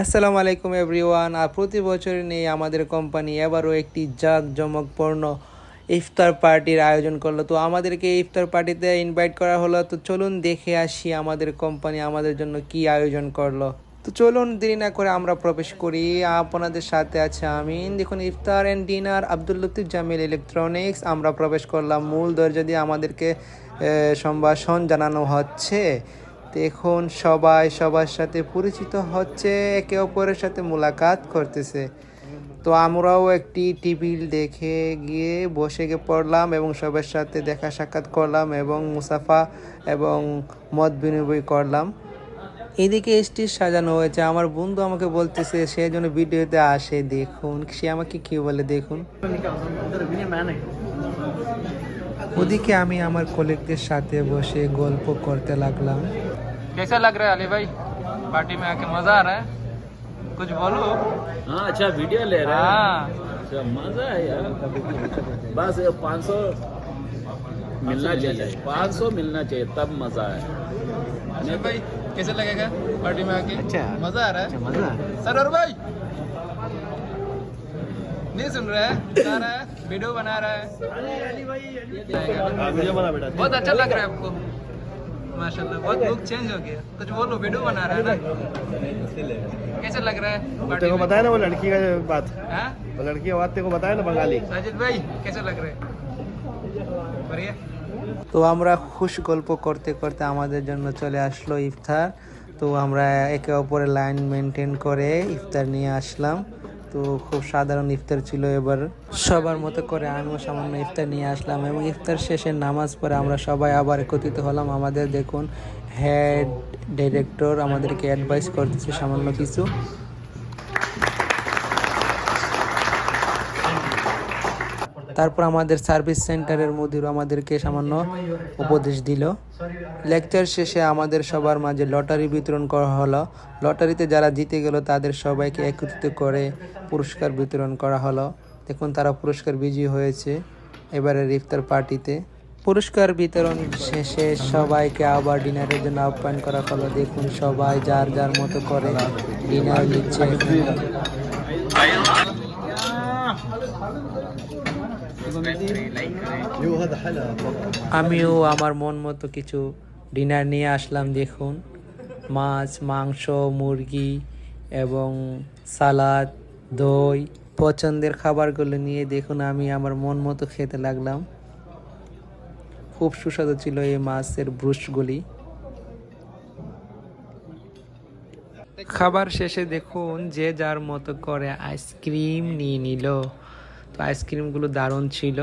আসসালামু আলাইকুম এভরিওয়ান, আর প্রতি বছর নিয়ে আমাদের কোম্পানি এবারও একটি জাঁকজমকপূর্ণ ইফতার পার্টির আয়োজন করল। তো আমাদেরকে ইফতার পার্টিতে ইনভাইট করা হলো। তো চলুন দেখে আসি আমাদের কোম্পানি আমাদের জন্য কি আয়োজন করল। তো চলুন দেরি না করে আমরা প্রবেশ করি। আপনাদের সাথে আছে আমিন দেখুন, iftar and dinner Abdul Latif Jameel Electronics আমরা প্রবেশ করলাম মূল দরজা দিয়ে আমাদেরকে সম্ভাষণ জানানো হচ্ছে। দেখুন, সবাই সবার সাথে পরিচিত হচ্ছে, একে অপরের সাথে মোলাকাত করতেছে। তো আমরাও একটি টিভি দেখে গিয়ে বসে গিয়ে পড়লাম এবং সবার সাথে দেখা সাক্ষাৎ করলাম এবং মুসাফা এবং মত বিনিময় করলাম। এদিকে স্টেজ সাজানো হয়েছে আমার বন্ধু আমাকে বলতেছে সে যেন ভিডিওতে আসে দেখুন সে আমাকে কি বলে দেখুন ওদিকে আমি আমার কলিগদের সাথে বসে গল্প করতে লাগলাম कैसा लग रहा है अली भाई पार्टी में आके मजा आ रहा है कुछ बोलो हाँ अच्छा वीडियो ले रहे हैं हाँ अच्छा, मजा है यार बस पाँच सौ मिलना चाहिए पाँच सौ मिलना चाहिए तब मजा है अली भाई कैसे लगेगा पार्टी में आके? अच्छा। मज़ा आ रहा है। मज़ा सरोर भाई। नहीं सुन रहा है बता रहा है वीडियो बना रहा है। वीडियो बना बेटा। बहुत अच्छा लग रहा है आपको। माशाल्लाह बहुत लुक चेंज हो गया। कुछ बोलो वीडियो बना रहा है ना? कैसे लग रहा है तेरे को बताया ना वो लड़की का बात। हाँ? वो लड़की की बात तेरे को बताया ना बंगाली। साजिद भाई कैसे लग रहा है? बढ़िया। তো আমরা খুশ গল্প করতে করতে আমাদের জন্য চলে আসলো ইফতার। তো আমরা একে অপরের লাইন মেনটেন করে ইফতার নিয়ে আসলাম। তো খুব সাধারণ ইফতার ছিল এবার। সবার মতো করে আমিও সামান্য ইফতার নিয়ে আসলাম এবং ইফতার শেষে নামাজ পড়ে আমরা সবাই আবার একত্রিত হলাম। আমাদের দেখুন হেড ডিরেক্টর আমাদেরকে অ্যাডভাইস করতেছে সামান্য কিছু। তারপর আমাদের সার্ভিস সেন্টারের মুদির আমাদেরকে সামান্য উপদেশ দিল। লেকচার শেষে আমাদের সবার মাঝে লটারি বিতরণ করা হলো। লটারিতে যারা জিতে গেল, তাদের সবাইকে একত্রিত করে পুরস্কার বিতরণ করা হলো। দেখুন, তারা পুরস্কার বিজয়ী হয়েছে এবারের ইফতার পার্টিতে। পুরস্কার বিতরণ শেষে সবাইকে আবার ডিনারের জন্য আহ্বান করা হলো। দেখুন, সবাই যার যার মতো করে ডিনার নিচ্ছে। আমিও আমার মন মতো কিছু ডিনার নিয়ে আসলাম, দেখুন। মাছ, মাংস, মুরগি এবং সালাদ, দই, পছন্দের খাবারগুলো নিয়ে দেখুন, আমি আমার মন মতো খেতে লাগলাম। খুব সুস্বাদু ছিল এই মাছের ব্রুশগুলি। খাবার শেষে দেখুন, যে যার মতো করে আইসক্রিম নিয়ে নিল। তো আইসক্রিমগুলো দারুণ ছিল।